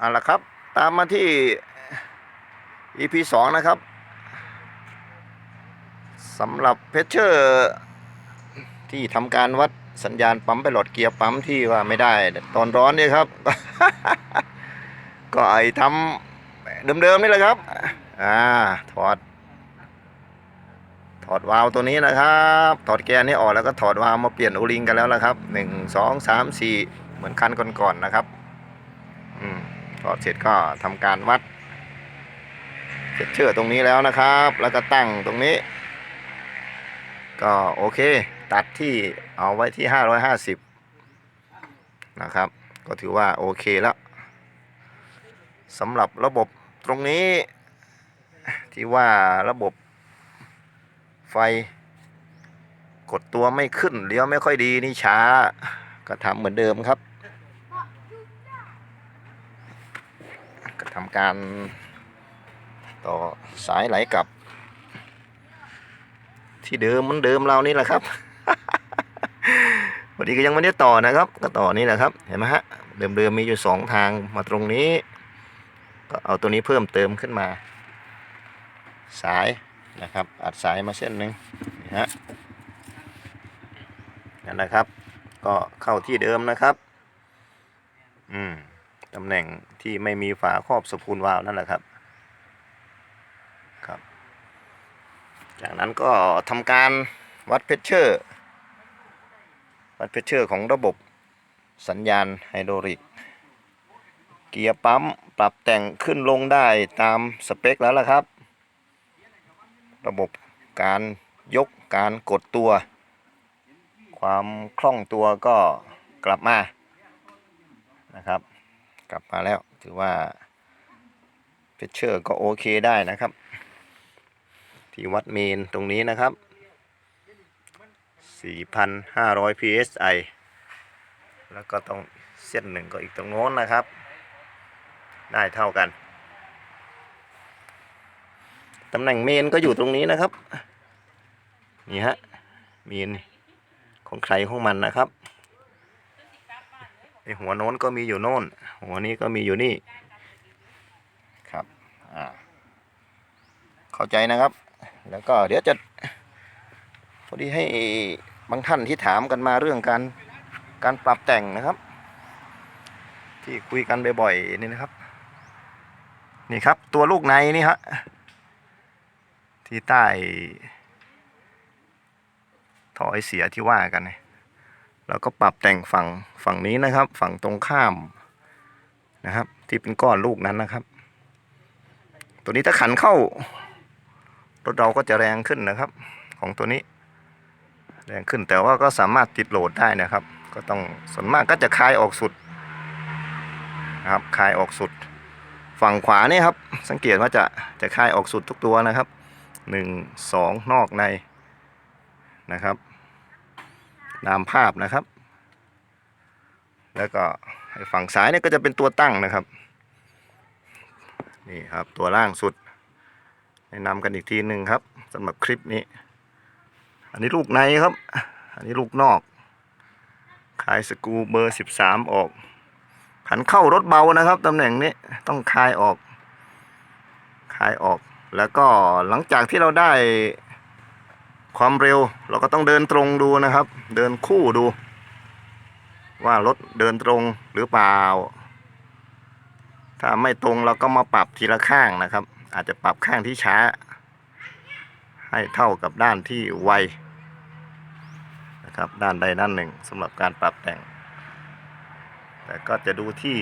เอาละครับ ตามมาที่ EP สองนะครับสำหรับเพชเชอร์ ที่ทำการวัดสัญญาณปั๊มไปหลอดเกียร์ปั๊มที่ว่าไม่ได้ ตอนร้อนเนี่ยครับ ก็ไอทำเดิมๆนี่แหละครับ อ่า ถอด ถอดวาล์วตัวนี้นะครับ ถอดแกนนี้ออกแล้วก็ถอดวาล์วมาเปลี่ยนโอลิงกันแล้วละครับหนึ่งสองสามสี่เหมือนคันก่อนๆนะครับ มถอดเสร็จก็ทำการวัดเสร็จเชื่อตรงนี้แล้วนะครับ แล้วก็ตั้งตรงนี้ ก็โอเค ตัดที่เอาไว้ที่ 550 นะครับ ก็ถือว่าโอเคแล้วสำหรับระบบตรงนี้ ที่ว่าระบบไฟกดตัวไม่ขึ้นเลี้ยวไม่ค่อยดีนี่ช้า ก็ทำเหมือนเดิมครับ ก็ทำการต่อสายไหลกลับ ที่เดิมเหมือนเดิมเรานี่แหละครับวันนี้ก็ยังไม่ได้ต่อนะครับ ก็ต่อนี่แหละครับเห็นไหมฮะเดิมๆมีอยู่สองทางมาตรงนี้ ก็เอาตัวนี้เพิ่มเติมขึ้นมา สายนะครับ อัดสายมาเส้นหนึ่งนี่ฮะนั่นนะครับ ก็เข้าที่เดิมนะครับ อืม ตำแหน่งที่ไม่มีฝาครอบสปูลวาล์วนั่นแหละครับครับ จากนั้นก็ทำการวัดเพชเชอร์ วัดเพชเชอร์ของระบบสัญญาณไฮดรอลิก เกียร์ปั๊มปรับแต่งขึ้นลงได้ตามสเปคแล้วล่ะครับ ระบบการยกการกดตัว ความคล่องตัวก็กลับมานะครับ กลับมาแล้ว ถือว่าเพชเชอร์ก็โอเคได้นะครับ ที่วัดเมนตรงนี้นะครับ 4,500 psi แล้วก็ตรงเส้นหนึ่งก็อีกตรงโน้นนะครับ ได้เท่ากันตำแหน่งเมนก็อยู่ตรงนี้นะครับ นี่ฮะ เมนของใครของมันนะครับ หัวโน้นก็มีอยู่โน้นหัวนี้ก็มีอยู่นี่ ครับ อ่า เข้าใจนะครับ แล้วก็เดี๋ยวจะ พอดีให้บางท่านที่ถามกันมาเรื่องการการปรับแต่งนะครับ ที่คุยกันบ่อยๆนี่นะครับ นี่ครับ ตัวลูกในนี่ฮะที่ใต้ท่อไอเสียที่ว่ากันเนี่ย เราก็ปรับแต่งฝั่งฝั่งนี้นะครับ ฝั่งตรงข้ามนะครับ ที่เป็นก้อนลูกนั้นนะครับ ตัวนี้ถ้าขันเข้ารถเราก็จะแรงขึ้นนะครับ ของตัวนี้ แรงขึ้นแต่ว่าก็สามารถติดโหลดได้นะครับ ก็ต้องส่วนมากก็จะคลายออกสุดนะครับคลายออกสุด ฝั่งขวานี่ครับ สังเกตว่าจะจะคลายออกสุดทุกตัวนะครับหนึ่งสองนอกในนะครับ ตามภาพนะครับ แล้วก็ฝั่งซ้ายเนี่ยก็จะเป็นตัวตั้งนะครับ นี่ครับตัวล่างสุดแนะนำกันอีกทีหนึ่งครับสำหรับคลิปนี้ อันนี้ลูกในครับ อันนี้ลูกนอกคลายสกูเบอร์สิบสามออกขันเข้ารถเบานะครับตำแหน่งนี้ต้องคลายออก คลายออกแล้วก็หลังจากที่เราได้ ความเร็วเราก็ต้องเดินตรงดูนะครับ เดินคู่ดู ว่ารถเดินตรงหรือเปล่า ถ้าไม่ตรงเราก็มาปรับทีละข้างนะครับ อาจจะปรับข้างที่ช้า ให้เท่ากับด้านที่ไวนะครับด้านใดด้านหนึ่งสำหรับการปรับแต่ง แต่ก็จะดูที่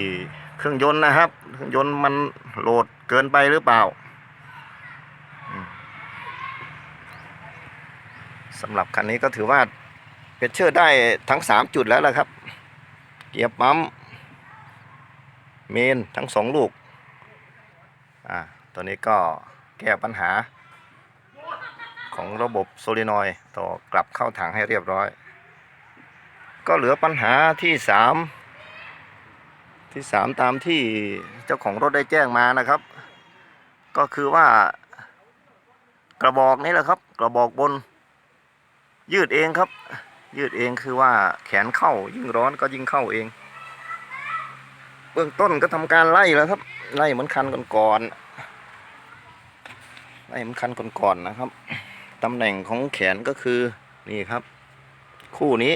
เครื่องยนต์นะครับ เครื่องยนต์มันโหลดเกินไปหรือเปล่าอืม สำหรับคันนี้ก็ถือว่าเป็นเชื่อได้ทั้ง 3 จุดแล้วละครับ เกียร์ปั๊มเมนทั้งสองลูก อ่าตัวนี้ก็แก้ปัญหาของระบบโซลินอยต่อกลับเข้าถังให้เรียบร้อย ก็เหลือปัญหาที่สามที่สามตามที่เจ้าของรถได้แจ้งมานะครับ ก็คือว่ากระบอกนี้แหละครับ กระบอกบน ยืดเองครับ ยืดเองคือว่าแขนเข้ายิ่งร้อนก็ยิ่งเข้าเอง เบื้องต้นก็ทำการไล่แล้วครับ ไล่เหมือนคันก่อนๆไล่เหมือนคันก่อนๆนะครับตำแหน่งของแขนก็คือนี่ครับ คู่นี้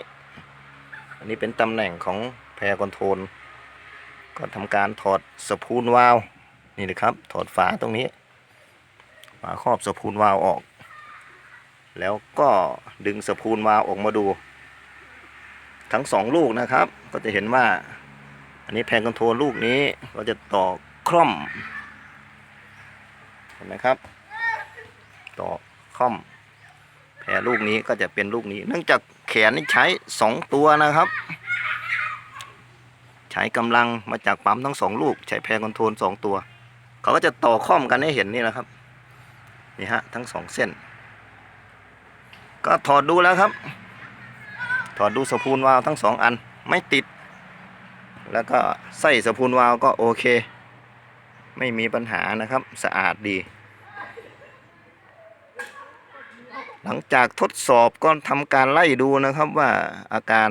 อันนี้เป็นตำแหน่งของแพรคอนโทรลก็ทำการถอดสปูลวาล์วนี่นะครับ ถอดฝาตรงนี้ฝาครอบสปูลวาล์วออก แล้วก็ดึงสปูลวาวออกมาดู ทั้งสองลูกนะครับ ก็จะเห็นว่า อันนี้แพนคอนโทรลลูกนี้ก็จะต่อคล่อมเห็นไหมครับ ต่อคล่อมแพรลูกนี้ก็จะเป็นลูกนี้ เนื่องจากแขนนี่ใช้สองตัวนะครับ ใช้กำลังมาจากปั๊มทั้งสองลูก ใช้แพรคอนโทรลสองตัว เขาก็จะต่อคล่อมกันให้เห็นนี่นะครับนี่ฮะทั้งสองเส้น ก็ถอดดูแล้วครับ ถอดดูสปูลวาล์วทั้งสองอันไม่ติด แล้วก็ไส้สปูลวาล์วก็โอเค ไม่มีปัญหานะครับสะอาดดี หลังจากทดสอบก็ทำการไล่ดูนะครับว่าอาการ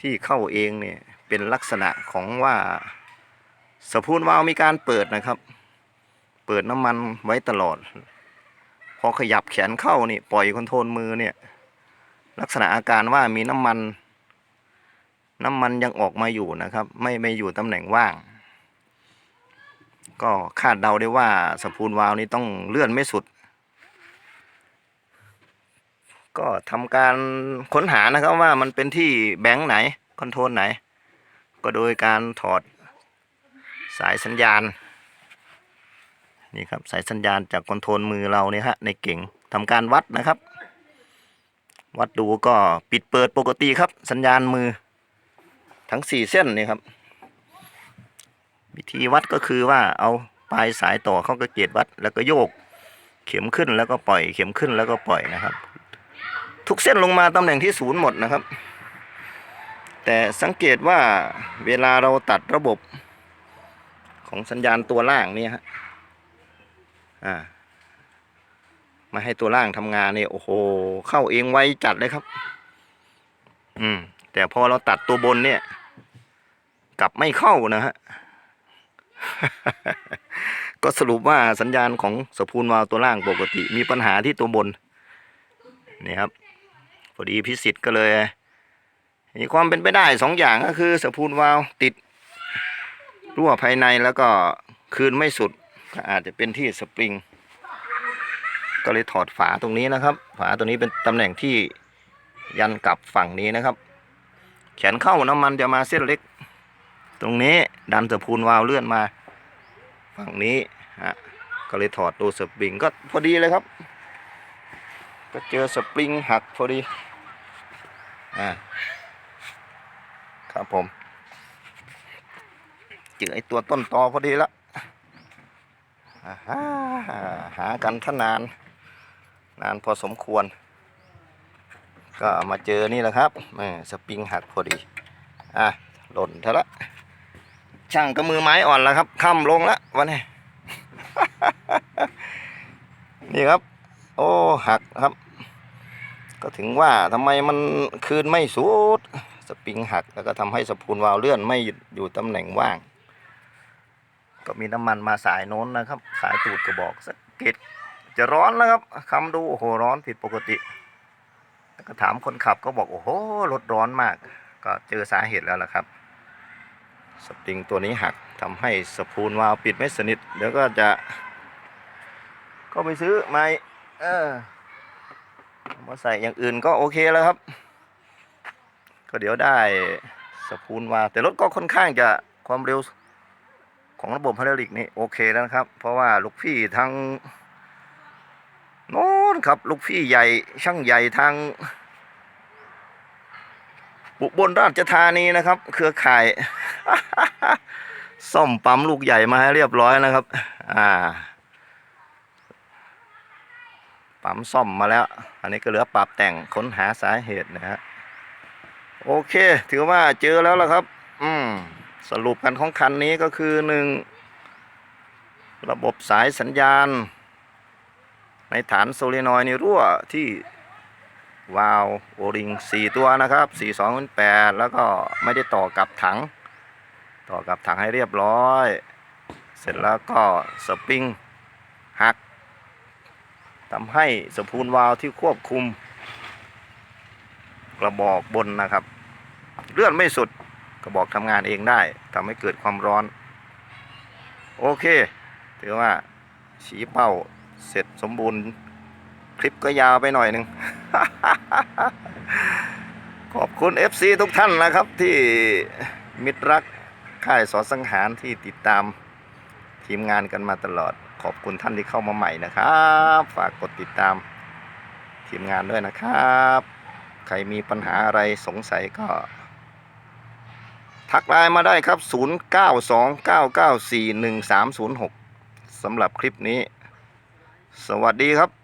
ที่เข้าเองเนี่ยเป็นลักษณะของว่าสปูลวาล์วมีการเปิดนะครับ เปิดน้ำมันไว้ตลอด พอขยับแขนเข้านี่ปล่อยคอนโทรลมือเนี่ย ลักษณะอาการว่ามีน้ำมัน น้ำมันยังออกมาอยู่นะครับ ไม่ไม่อยู่ตำแหน่งว่าง ก็คาดเดาได้ว่าสปูลวาล์วนี้ต้องเลื่อนไม่สุด ก็ทำการค้นหานะครับว่ามันเป็นที่แบงค์ไหนคอนโทรลไหน ก็โดยการถอดสายสัญญาณ นี่ครับสายสัญญาณจากคอนโทรลมือเราเนี่ยฮะในเก่งทำการวัดนะครับ วัดดูก็ปิดเปิดปกติครับ สัญญาณมือ ทั้งสี่เส้นนี่ครับ วิธีวัดก็คือว่าเอาปลายสายต่อเข้ากระเกตวัด แล้วก็โยก เข็มขึ้นแล้วก็ปล่อย เข็มขึ้นแล้วก็ปล่อยนะครับ ทุกเส้นลงมาตำแหน่งที่ศูนย์หมดนะครับ แต่สังเกตว่าเวลาเราตัดระบบของสัญญาณตัวล่างนี่ฮะ อ่า มาให้ตัวล่างทำงานเนี่ยโอ้โห เข้าเองไวจัดเลยครับ อืม แต่พอเราตัดตัวบนเนี่ย กลับไม่เข้านะฮะ ก็สรุปว่าสัญญาณของสปูลวาล์วตัวล่างปกติ มีปัญหาที่ตัวบน นี่ครับ พอดีพิสิทธ์ก็เลยมีความเป็นไปได้สองอย่างก็คือสปูลวาล์วติดรั่วภายในแล้วก็คืนไม่สุด ก็อาจจะเป็นที่สปริง ก็เลยถอดฝาตรงนี้นะครับ ฝาตัวนี้เป็นตำแหน่งที่ยันกลับฝั่งนี้นะครับ แขนเข้าน้ำมันจะมาเส้นเล็ก ตรงนี้ดันสปูลวาล์วเลื่อนมาฝั่งนี้ฮะก็เลยถอดตัวสปริงก็พอดีเลยครับ ก็เจอสปริงหักพอดีอ่าครับผมเจอไอตัวต้นตอพอดีละอ่าฮะ หากันทนาน นานพอสมควร ก็มาเจอนี่แหละครับสปริงหักพอดี อะ หล่นเถอะละ ช่างก็มือไม้อ่อนแล้วครับค่ำลงแล้ววันนี้ นี่ครับ โอ้ หักครับ ก็ถึงว่าทำไมมันคืนไม่สุด สปริงหักแล้วก็ทำให้สปูลวาล์วเลื่อนไม่อยู่ตำแหน่งว่าง ก็มีน้ำมันมาสายโน้นนะครับ สายตูดกระบอกสะเก็ดจะร้อนนะครับคำดูโอ้โหร้อนผิดปกติแล้วก็ถามคนขับก็บอกโอ้โหรถร้อนมาก ก็เจอสาเหตุแล้วล่ะครับ สปริงตัวนี้หักทำให้สปูลวาล์วปิดไม่สนิทเดี๋ยวก็จะ ก็ไปซื้อใหม่เออเอมาใส่อย่างอื่นก็โอเคแล้วครับ ก็เดี๋ยวได้สปูลวาลแต่รถก็ค่อนข้างจะความเร็ว ของระบบไฮดรอลิกนี่โอเคแล้วนะครับ เพราะว่าลูกพี่ทางโน้นครับ ลูกพี่ใหญ่ช่างใหญ่ทางอุบลราชธานีนะครับ เครือข่ายซ่อมปั๊มลูกใหญ่มาให้เรียบร้อยนะครับ อ่า ปั๊มซ่อมมาแล้ว อันนี้ก็เหลือปรับแต่งค้นหาสาเหตุนะฮะ โอเค ถือว่าเจอแล้วล่ะครับ อืม สรุปกันของคันนี้ก็คือหนึ่งระบบสายสัญญาณ ในฐานโซลินอยนี่รั่วที่วาล์วโอริง4 ตัวนะครับ 4 2 8 แล้วก็ไม่ได้ต่อกับถัง ต่อกับถังให้เรียบร้อย เสร็จแล้วก็สปริงหักทำให้สปูลวาล์วที่ควบคุม กระบอกบนนะครับ เลื่อนไม่สุด กระบอกทำงานเองได้ทำให้เกิดความร้อน โอเค ถือว่าชี้เป้าเสร็จสมบูรณ์ คลิปก็ยาวไปหน่อยหนึ่งขอบคุณ FC ทุกท่านนะครับที่มิตรรักค่ายสอสังหารที่ติดตามทีมงานกันมาตลอด ขอบคุณท่านที่เข้ามาใหม่นะครับ ฝากกดติดตามทีมงานด้วยนะครับ ใครมีปัญหาอะไรสงสัยก็ ทักไลน์มาได้ครับ 0929941306สำหรับคลิปนี้ สวัสดีครับ